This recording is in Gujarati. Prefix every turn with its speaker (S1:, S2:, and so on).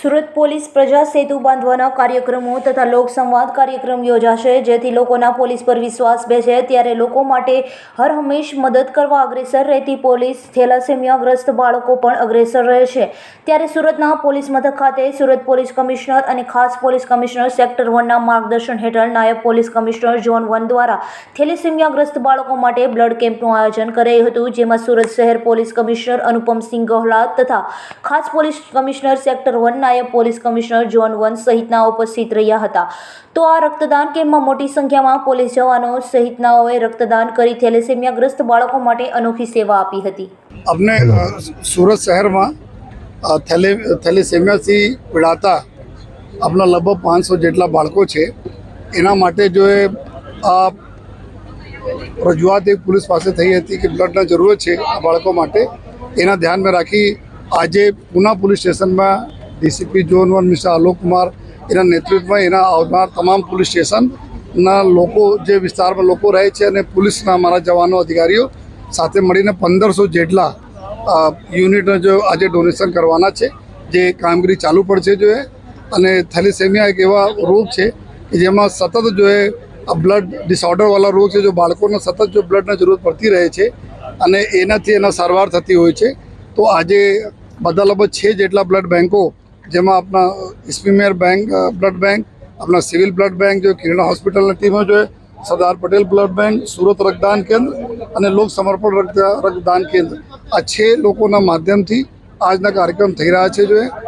S1: સુરત પોલીસ પ્રજા સેતુ બાંધવાના કાર્યક્રમો તથા લોકસંવાદ કાર્યક્રમ યોજાશે, જેથી લોકોના પોલીસ પર વિશ્વાસ બેસે. ત્યારે લોકો માટે હર હંમેશ મદદ કરવા અગ્રેસર રહેતી પોલીસ થેલાસેમિયાગ્રસ્ત બાળકો પણ અગ્રેસર રહે છે. ત્યારે સુરતના પોલીસ મથક ખાતે સુરત પોલીસ કમિશનર અને ખાસ પોલીસ કમિશનર સેક્ટર વનના માર્ગદર્શન હેઠળ નાયબ પોલીસ કમિશનર ઝોન વન દ્વારા થેલેસેમિયાગ્રસ્ત બાળકો માટે બ્લડ કેમ્પનું આયોજન કરાયું હતું, જેમાં સુરત શહેર પોલીસ કમિશનર અનુપમસિંહ ગહલાત તથા ખાસ પોલીસ કમિશનર સેક્ટર વન નાયબ પોલીસ કમિશનર જોન વન સહિતના ઉપસ્થિત રહ્યા હતા. તો આ રક્તદાન કેમ્પમાં મોટી સંખ્યામાં પોલીસ જવાનો સહિતનાઓએ રક્તદાન કરી થેલેસેમિયાગ્રસ્ત બાળકો માટે અનોખી સેવા આપી હતી.
S2: અમને સુરત શહેરમાં થેલે, થેલેસેમિયાથી પીડાતા આપણા લગભગ પાંચસો જેટલા બાળકો છે. એના માટે જો એ આ રજૂઆત એક પોલીસ પાસે થઈ હતી કે બ્લડના જરૂરત છે આ બાળકો માટે, એના ધ્યાનમાં રાખી આજે પુના પોલીસ સ્ટેશનમાં DCP zone one mister Alok Kumar એના નેતૃત્વમાં એના આવનાર તમામ પોલીસ સ્ટેશનના લોકો જે વિસ્તારમાં લોકો રહે છે અને પોલીસના અમારા જવાનો અધિકારીઓ સાથે મળીને પંદરસો જેટલા યુનિટને જો આજે ડોનેશન કરવાના છે, જે કામગીરી ચાલુ પડશે જો એ. અને થેલિસેમિયા એક એવા રોગ છે કે જેમાં સતત જો એ બ્લડ ડિસઓર્ડરવાળા રોગ છે, જો બાળકોને સતત જો બ્લડની જરૂરત પડતી રહે છે અને એનાથી એના સારવાર થતી હોય છે. તો આજે લગભગ છે જેટલા બ્લડ બેન્કો જેમાં આપણા ઇસ્પીમેર બેંક બ્લડ બેંક આપણા સિવિલ બ્લડ બેંક જોઈએ કિરણા હોસ્પિટલની ટીમો જોઈએ સરદાર પટેલ બ્લડ બેંક સુરત રક્તદાન કેન્દ્ર અને લોક સમર્પણ રક્ત, રક્તદાન કેન્દ્ર. આ છ લોકોના માધ્યમથી આજના કાર્યક્રમ થઈ રહ્યા છે જો. એ